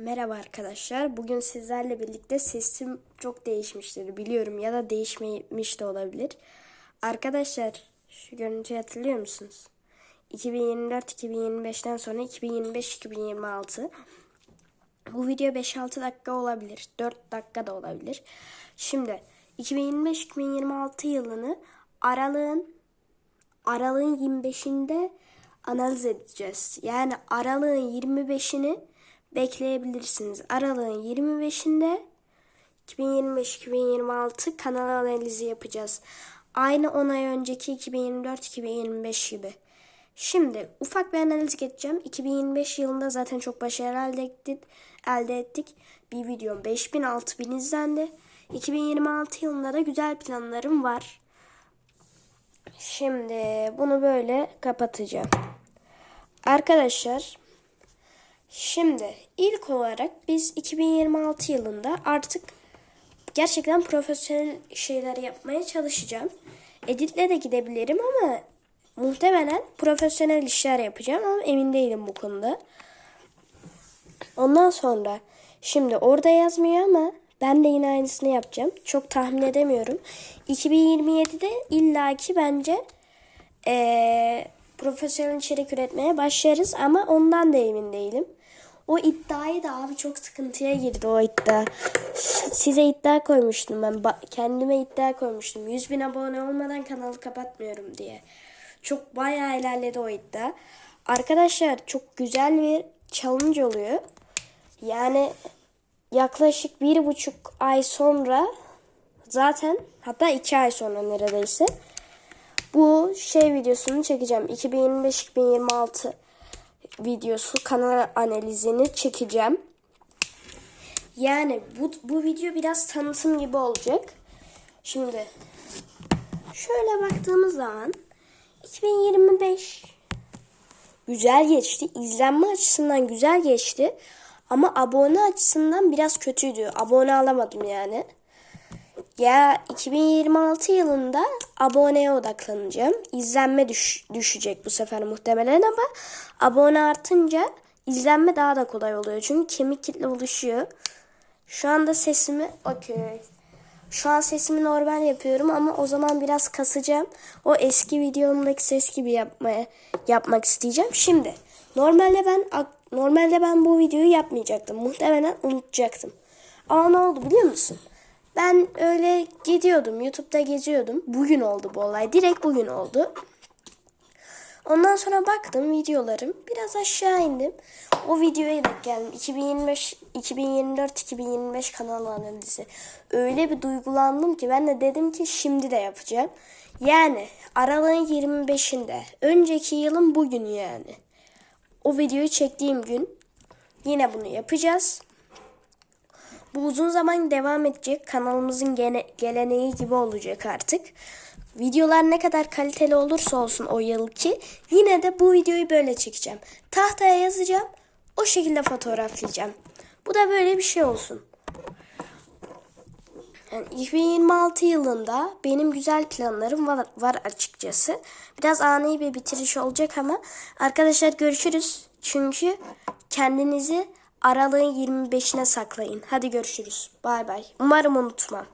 Merhaba arkadaşlar. Bugün sizlerle birlikte sesim çok değişmiştir biliyorum ya da değişmemiş de olabilir. Arkadaşlar şu görüntüyü hatırlıyor musunuz? 2024-2025'ten sonra 2025-2026 bu video 5-6 dakika olabilir. 4 dakika da olabilir. Şimdi 2025-2026 yılını aralığın aralığın 25'inde analiz edeceğiz. Yani aralığın 25'ini bekleyebilirsiniz. Aralığın 25'inde 2025-2026 kanal analizi yapacağız. Aynı 10 ay önceki 2024-2025 gibi. Şimdi ufak bir analiz geçeceğim. 2025 yılında zaten çok başarı elde ettik. Elde ettik. Bir videom 5000-6000 izlendi. 2026 yılında da güzel planlarım var. Şimdi bunu böyle kapatacağım. Arkadaşlar şimdi ilk olarak biz 2026 yılında artık gerçekten profesyonel şeyler yapmaya çalışacağım. Editle de gidebilirim ama muhtemelen profesyonel işler yapacağım ama emin değilim bu konuda. Ondan sonra şimdi orada yazmıyor ama ben de yine aynısını yapacağım. Çok tahmin edemiyorum. 2027'de illaki bence eee, profesyonel içerik üretmeye başlarız ama ondan da emin değilim. O iddiayı da abi çok sıkıntıya girdi o iddia. Size iddia koymuştum ben. Ba- kendime iddia koymuştum. 100 bin abone olmadan kanalı kapatmıyorum diye. Çok bayağı ilerledi o iddia. Arkadaşlar çok güzel bir challenge oluyor. Yani yaklaşık bir buçuk ay sonra zaten hatta iki ay sonra neredeyse bu şey videosunu çekeceğim. 2025-2026 videosu kanal analizini çekeceğim. Yani bu, bu video biraz tanıtım gibi olacak. Şimdi şöyle baktığımız zaman 2025 güzel geçti. İzlenme açısından güzel geçti. Ama abone açısından biraz kötüydü. Abone alamadım yani. Ya 2026 yılında aboneye odaklanacağım. İzlenme düş- düşecek bu sefer muhtemelen ama abone artınca izlenme daha da kolay oluyor. Çünkü kemik kitle oluşuyor. Şu anda sesimi okey. Şu an sesimi normal yapıyorum ama o zaman biraz kasacağım. O eski videomdaki ses gibi yapmaya yapmak isteyeceğim. Şimdi normalde ben normalde ben bu videoyu yapmayacaktım. Muhtemelen unutacaktım. Ama ne oldu biliyor musun? Ben öyle gidiyordum. YouTube'da geziyordum. Bugün oldu bu olay. Direkt bugün oldu. Ondan sonra baktım videolarım. Biraz aşağı indim. O videoya da geldim. 2025 2024 2025 kanal analizi. Öyle bir duygulandım ki ben de dedim ki şimdi de yapacağım. Yani aralığın 25'inde. Önceki yılın bugün yani. O videoyu çektiğim gün yine bunu yapacağız. Bu uzun zaman devam edecek. Kanalımızın gene, geleneği gibi olacak artık. Videolar ne kadar kaliteli olursa olsun o yılki yine de bu videoyu böyle çekeceğim. Tahtaya yazacağım. O şekilde fotoğraflayacağım. Bu da böyle bir şey olsun. Yani 2026 yılında benim güzel planlarım var, var açıkçası. Biraz ani bir bitiriş olacak ama arkadaşlar görüşürüz. Çünkü kendinizi aralığın 25'ine saklayın. Hadi görüşürüz. Bay bay. Umarım unutmam.